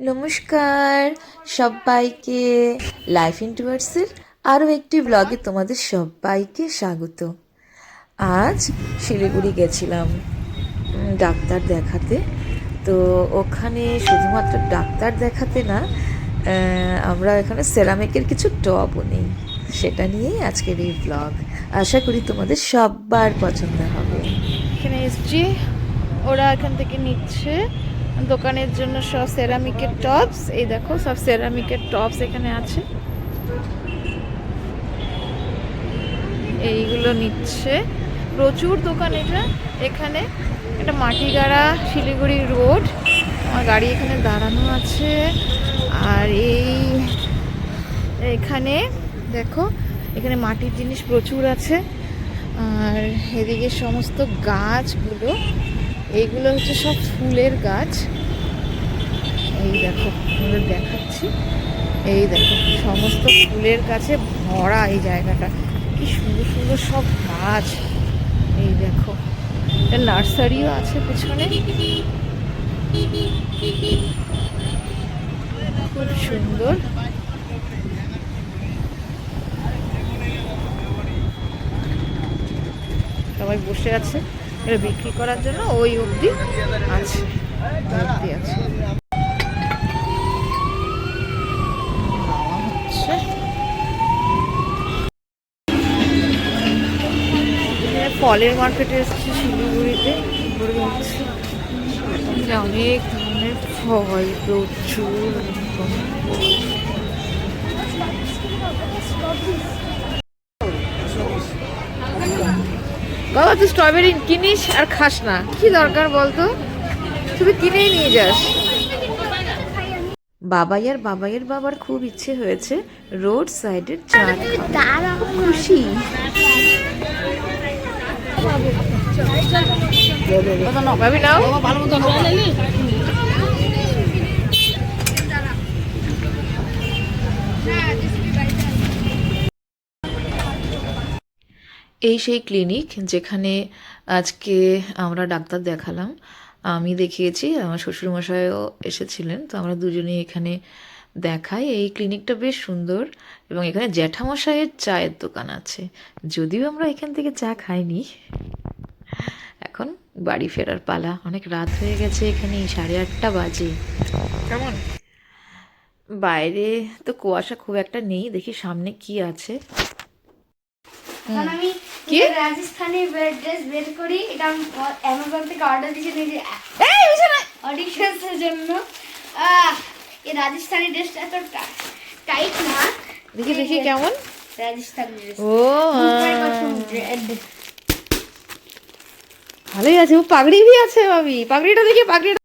নমস্কার। সবাইকে life in ইন্টুয়ার্সের আরও একটি ব্লগে তোমাদের সবাইকে স্বাগত। আজ শিলিগুড়ি গেছিলাম ডাক্তার দেখাতে। তো ওখানে শুধুমাত্র ডাক্তার দেখাতে না আমরা এখানে সেরামিকের কিছু টবও নেই। সেটা নিয়েই আজকের এই ব্লগ আশা করি তোমাদের সবার পছন্দ হবে। এখানে এসছি, ওরা এখান থেকে নিচ্ছে। দোকানের জন্য সব সেরামিকের টপস এই দেখো, সব সেরামিকের টপস এখানে আছে। এইগুলো নিচ্ছে। প্রচুর দোকান এটা। এখানে এটা মাটিগাড়া, শিলিগুড়ি রোড। আমার গাড়ি এখানে দাঁড়ানো আছে। আর এই এখানে দেখো, এখানে মাটির জিনিস প্রচুর আছে। আর এদিকে সমস্ত গাছগুলো, এইগুলো হচ্ছে সব ফুলের গাছ। এই দেখো, তোমাদের দেখাচ্ছি। এই দেখো, সমস্ত ফুলের গাছে ভরা এই জায়গাটা। কি সুন্দর সুন্দর সব গাছ। এই দেখো, একটা নার্সারিও আছে পেছনে। খুব সুন্দর। সবাই বসে আছে, এটা বিক্রি করার জন্য ওই অবধি আছে। ফলের মার্কেটে এসেছি শিলিগুড়িতে। ঘুরে যাচ্ছি এখানে অনেক ধরনের ফল প্রচুর বাবা তুই স্ট্রবেরি কিনিস আর খাস না। কি দরকার বলতো? শুধু কিনেই নিয়ে যাস। বাবাই বাবাইয়ার বাবাইয়ের বাবার খুব ইচ্ছে হয়েছে রোড সাইডের চাট। খুশি? এই সেই ক্লিনিক যেখানে আজকে আমরা ডাক্তার দেখালাম। আমি দেখিয়েছি, আমার শ্বশুরমশাইও এসেছিলেন, তো আমরা দুজনেই এখানে দেখাই এই ক্লিনিকটা বেশ সুন্দর এবং এখানে জ্যাঠামশাইয়ের চায়ের দোকান আছে। যদিও আমরা এখান থেকে চা খাইনি। এখন বাড়ি ফেরার পালা। অনেক রাত হয়ে গেছে এখানে সাড়ে আটটা বাজে। কেমন? বাইরে তো কুয়াশা খুব একটা নেই দেখি সামনে কি আছে। আমি কি? রাজস্থানি ড্রেস বের করি এটা আমি অ্যামাজন থেকে অর্ডার দিয়েছি নিজে অডিশনসের জন্য। আহ, এই রাজস্থানি ড্রেসটা এত টাইট না। দেখি দেখি কেমন? রাজস্থানি ড্রেস ও ভালোই আছে ও পাগড়ি ভি আছে ভাবি। পাগড়িটা দেখি পাগড়িটা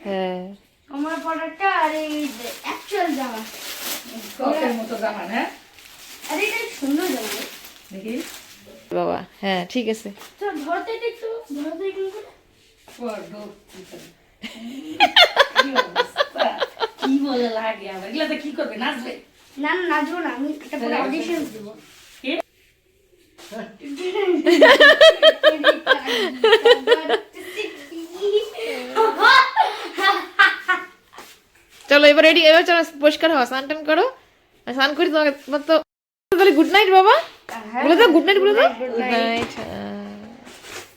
হ্যাঁ। আমার প্রোডাক্টটা আর এই অ্যাকচুয়াল জামা। আরে এটা সুন্দর জামা। বাবা হ্যাঁ ঠিক আছে। তো ধরতে একটু ধরতে একটু। কি বলে লাগে আবার এগুলাতে কি করবে নাচবে না না নাচবো না আমি একটা পরে অডিশন দেবো চলো এবার রেডি এবার চলো পরিষ্কার হওয়া স্নান টান করো স্নান করি তোমাকে তোমার তো তাহলে গুড নাইট বাবা বলে দাও গুড নাইট বলে দাও গুড নাইট